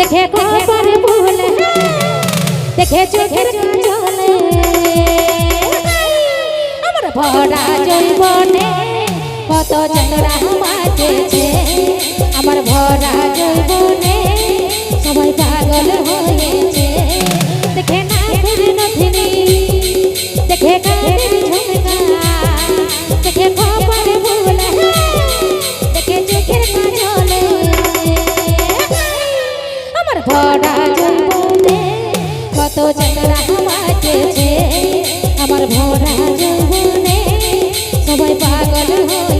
দেখে কপারে ভুলে দেখে চোখের জলে আমার ভরা জৈবনে কত চন্দ্রা বাজেছে আমার ভরা জৈব কত চেতরা মাতেছে আমার ভরা জীবনে সবাই পাগল হয়ে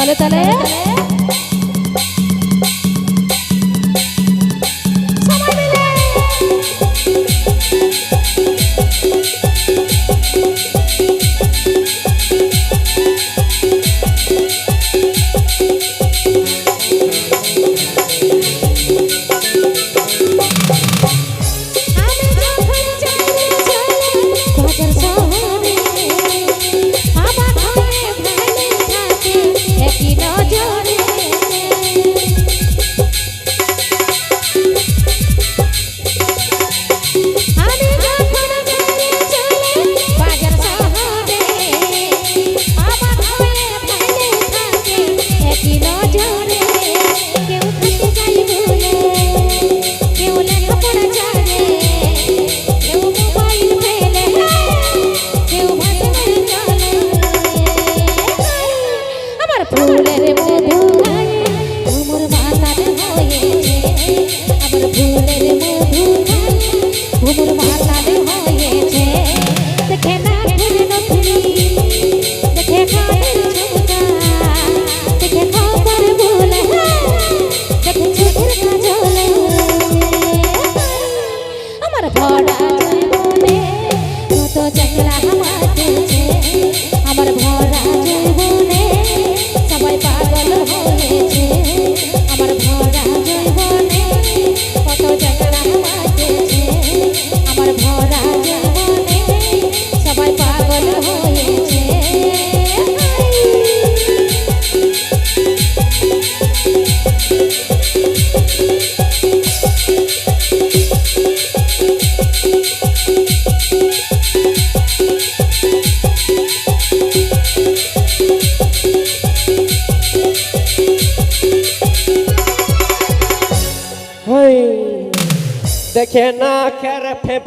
তালে তালে। Đừng! Mm-hmm. দেখে না খের ফেপ